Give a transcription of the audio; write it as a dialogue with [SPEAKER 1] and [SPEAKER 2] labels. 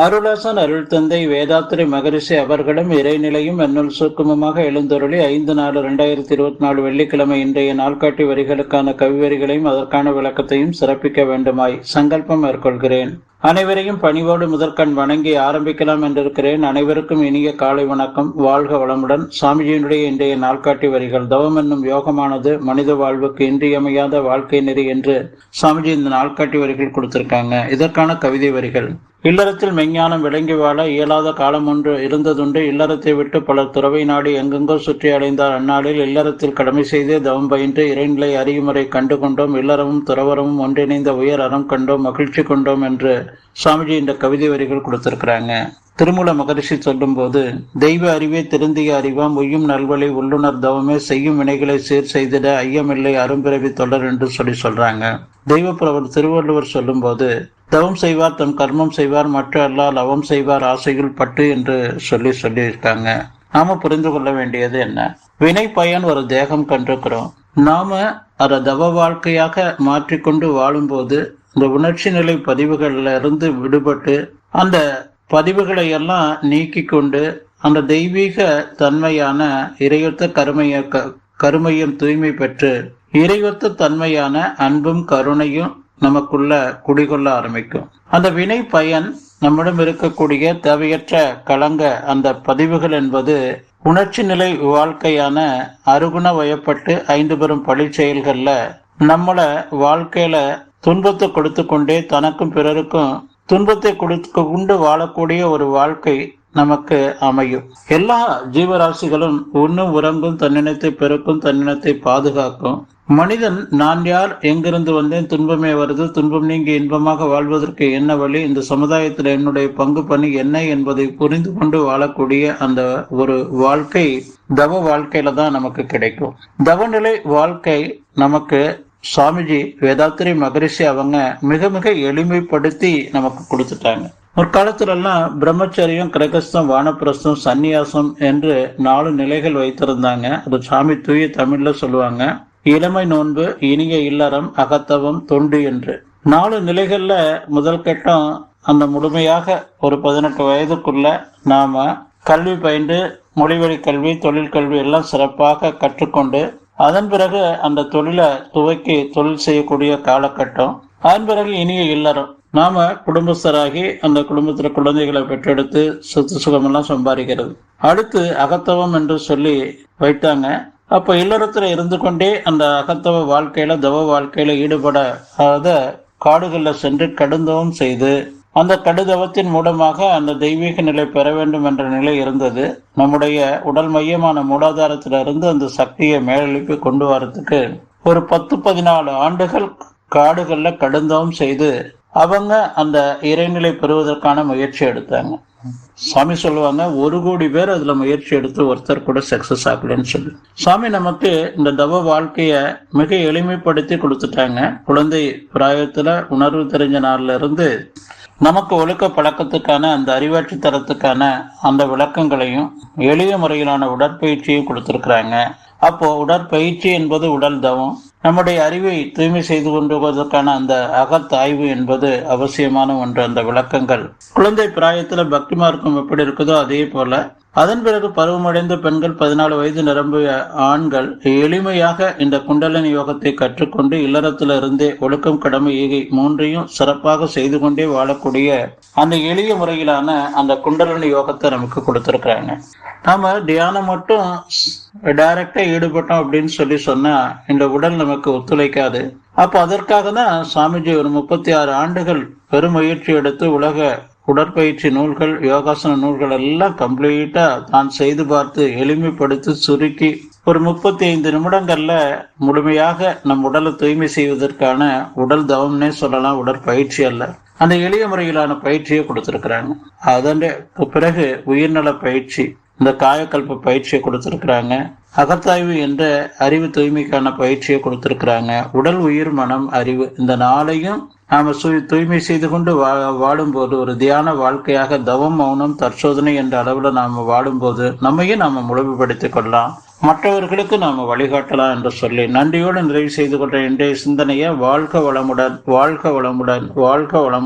[SPEAKER 1] அருளாசன் அருள் தந்தை வேதாத்திரி மகரிஷி அவர்களும் இறைநிலையும் என்னுள் சுக்குமமாக எழுந்தருளி ஐந்து நாலு இரண்டாயிரத்தி இருபத்தி நாலு வெள்ளிக்கிழமை இன்றைய நாள்காட்டி வரிகளுக்கான கவிவரிகளையும் அதற்கான விளக்கத்தையும் சிறப்பிக்க வேண்டுமாய் சங்கல்பம் மேற்கொள்கிறேன். அனைவரையும் பணிவோடு முதற்கண் வணங்கி ஆரம்பிக்கலாம் என்றிருக்கிறேன். அனைவருக்கும் இனிய காலை வணக்கம். வாழ்க வளமுடன். சாமிஜியினுடைய இன்றைய நாள்காட்டி வரிகள். தவம் என்னும் யோகமானது மனித வாழ்வுக்கு இன்றியமையாத வாழ்க்கை நெறி என்று சாமிஜி இந்த நாள்காட்டி வரிகள் கொடுத்திருக்காங்க. இதற்கான கவிதை வரிகள். இல்லறத்தில் மெஞ்ஞானம் விளங்கி வாழ இயலாத காலம் ஒன்று இருந்ததுண்டு. இல்லறத்தை விட்டு பலர் துறவை நாடி எங்கெங்கோ சுற்றி அடைந்தார் அந்நாளில் இல்லறத்தில் கடமை செய்தே தவம் பயின்று இறைநிலை அறிவுமுறை கண்டு கொண்டோம் இல்லறமும் துறவரமும் ஒன்றிணைந்த உயர் அறம் கண்டோம். மகிழ்ச்சி கொண்டோம் என்று சுவாமிஜி இந்த கவிதை வரிகள் கொடுத்திருக்கிறாங்க. திருமூல மகரிஷி சொல்லும்போது தெய்வ அறிவே திருந்திய அறிவாம் உய்யும் நல்வழி உள்ளுணர் தவமே செய்யும் வினைகளை சீர் செய்திட ஐயமில்லை அரும்பிறவி தொடர் என்று சொல்லி சொல்றாங்க. தெய்வப்புறவர் திருவள்ளுவர் சொல்லும்போது தவம் செய்வார் தம் கர்மம் செய்வார் மற்ற அல்லால் அவம் செய்வார் ஆசைகள் பட்டு என்று சொல்லி சொல்லியிருக்காங்க. நாம புரிந்து கொள்ள வேண்டியது என்ன? வினை பயன் ஒரு தேகம் கண்டிருக்கிறோம். நாம அதை தவ வாழ்க்கையாக மாற்றிக்கொண்டு வாழும்போது இந்த உணர்ச்சி நிலை பதிவுகள்ல இருந்து விடுபட்டு அந்த பதிவுகளை எல்லாம் நீக்கி கொண்டு அந்த தெய்வீக தன்மையான இறையொத்த கருமைய கருமையும் தூய்மை பெற்று இறையொத்த தன்மையான அன்பும் கருணையும் நமக்குள்ள குடிகொள்ள ஆரம்பிக்கும். அந்த வினை பயன் நம்மிடம் இருக்கக்கூடிய தேவையற்ற கலங்க அந்த பதிவுகள் என்பது உணர்ச்சி நிலை வாழ்க்கையான அருகுண வயப்பட்டு ஐந்து பெரும் பழி செயல்கள்ல நம்மள வாழ்க்கையில துன்பத்தை கொடுத்து கொண்டே தனக்கும் பிறருக்கும் துன்பத்தை கொடுத்து கொண்டு வாழக்கூடிய ஒரு வாழ்க்கை நமக்கு அமையும். எல்லா ஜீவராசிகளும் உண்ணும் உறங்கும் தன்னினத்தை பெருக்கும் தன்னினத்தை பாதுகாக்கும். மனிதன் நான் யார் எங்கிருந்து வந்தேன் துன்பமே வருது துன்பம் நீங்கி இன்பமாக வாழ்வதற்கு என்ன வழி? இந்த சமுதாயத்தில் என்னுடைய பங்கு பணி என்ன என்பதை புரிந்து கொண்டு வாழக்கூடிய அந்த ஒரு வாழ்க்கை தவ வாழ்க்கையில தான் நமக்கு கிடைக்கும். தவநிலை வாழ்க்கை நமக்கு சுவாமிஜி வேதாத்திரி மகரிஷி அவங்க மிக மிக எளிமைப்படுத்தி நமக்கு கொடுத்துட்டாங்க. முற்காலத்திலெல்லாம் பிரம்மச்சரியம் கிரகஸ்தம் வானப்பிரஸ்தம் சந்நியாசம் என்று நாலு நிலைகள் வைத்திருந்தாங்க. அது சாமி தூய தமிழ்ல சொல்லுவாங்க. இளமை நோன்பு இனிய இல்லறம் அகத்தவம் தொண்டு என்று. நாலு நிலைகள்ல முதல் கட்டம் அந்த முழுமையாக ஒரு பதினெட்டு வயதுக்குள்ள நாம கல்வி பயின்று மொழிவழி கல்வி தொழில் கல்வி எல்லாம் சிறப்பாக கற்றுக்கொண்டு அதன் பிறகு அந்த தொழிலை துவக்கி தொழில் செய்யக்கூடிய காலகட்டம். அதன் பிறகு இனிய இல்லறம். நாம குடும்பஸ்தராகி அந்த குடும்பத்துல குழந்தைகளை பெற்றெடுத்து சொத்து சுகமெல்லாம் சம்பாதிக்கிறது. அடுத்து அகத்தவம் என்று சொல்லி வைத்தாங்க. அப்ப இல்லறத்துல இருந்து கொண்டே அந்த அகத்தவ வாழ்க்கையில தவ வாழ்க்கையில ஈடுபடாத காடுகள்ல சென்று கடுந்தவம் செய்து அந்த கடுதவத்தின் மூலமாக அந்த தெய்வீக நிலை பெற வேண்டும் என்ற நிலை இருந்தது. நம்முடைய உடல் மையமான மூலாதாரத்திலிருந்து அந்த சக்தியை மேலெழுப்பி கொண்டு வரத்துக்கு ஒரு பத்து பதினாலு ஆண்டுகள் காடுகள்ல கடுந்தவம் செய்து அவங்க அந்த இறைநிலை பெறுவதற்கான முயற்சி எடுத்தாங்க. சாமி சொல்லுவாங்க ஒரு கோடி பேர் அதுல முயற்சி எடுத்து ஒருத்தர் கூட சக்சஸ் ஆகலன்னு சொல்லி. சாமி நமக்கு இந்த தவ வாழ்க்கைய மிக எளிமைப்படுத்தி கொடுத்துட்டாங்க. குழந்தை பிராயத்துல உணர்வு தெரிஞ்ச நாள்ல இருந்து நமக்கு ஒழுக்க பழக்கத்துக்கான அந்த அறிவாட்சி தரத்துக்கான அந்த விளக்கங்களையும் எளிய முறையிலான உடற்பயிற்சியும் கொடுத்துருக்குறாங்க. அப்போ உடற்பயிற்சி என்பது உடல் தவம் நம்முடைய அறிவை தூய்மை செய்து கொண்டு வருவதற்கான அந்த அகத்தாய்வு என்பது அவசியமான ஒன்று. அந்த விளக்கங்கள் குழந்தை பிராயத்தில் பக்தி மார்க்கம் எப்படி இருக்குதோ அதே போல அதன் பிறகு பருவமடைந்த பெண்கள் பதினாலு வயது நிரம்பிய ஆண்கள் எளிமையாக இந்த குண்டலனி யோகத்தை கற்றுக்கொண்டு இல்லறத்திலிருந்தே ஒழுக்கம் கடமை ஈகை மூன்றையும் சிறப்பாக செய்து கொண்டே வாழக்கூடிய அந்த எளிய முறையிலான அந்த குண்டலனி யோகத்தை நமக்கு கொடுத்துருக்குறாங்க. நாம தியானம் மட்டும் டைரக்டா ஈடுபட்டோம் அப்படின்னு சொல்லி சொன்னா இந்த உடல் நமக்கு ஒத்துழைக்காது. அப்ப அதற்காக தான் சாமிஜி ஒரு முப்பத்தி ஆறு ஆண்டுகள் பெரும் முயற்சி எடுத்து உலக உடற்பயிற்சி நூல்கள் யோகாசன நூல்கள் எல்லாம் கம்ப்ளீட்டாக தான் செய்து பார்த்து எளிமைப்படுத்தி சுருக்கி ஒரு முப்பத்தி ஐந்து நிமிடங்களில் முழுமையாக நம் உடலை தூய்மை செய்வதற்கான உடல் தவம்னே சொல்லலாம். உடற்பயிற்சி அல்ல. அந்த எளிய முறையிலான பயிற்சியை கொடுத்துருக்குறாங்க. அதன் பிறகு உயிர்நல பயிற்சி இந்த காயக்கல்ப பயிற்சியை கொடுத்துருக்குறாங்க. அகத்தாய்வு என்ற அறிவு தூய்மைக்கான பயிற்சியை கொடுத்துருக்குறாங்க. உடல் உயிர் மனம் அறிவு இந்த நாளையும் நாம தூய்மை செய்து கொண்டு வா வாழும்போது ஒரு தியான வாழ்க்கையாக தவம் மௌனம் தற்சோதனை என்ற அளவில் நாம் வாழும்போது நம்மையே நாம் முழுமைப்படுத்திக் கொள்ளலாம். மற்றவர்களுக்கு நாம் வழிகாட்டலாம் என்று சொல்லி நன்றியோடு நிறைவு செய்து கொண்ட இன்றைய சிந்தனையை வாழ்க வளமுடன் வாழ்க வளமுடன் வாழ்க வளமுடன்.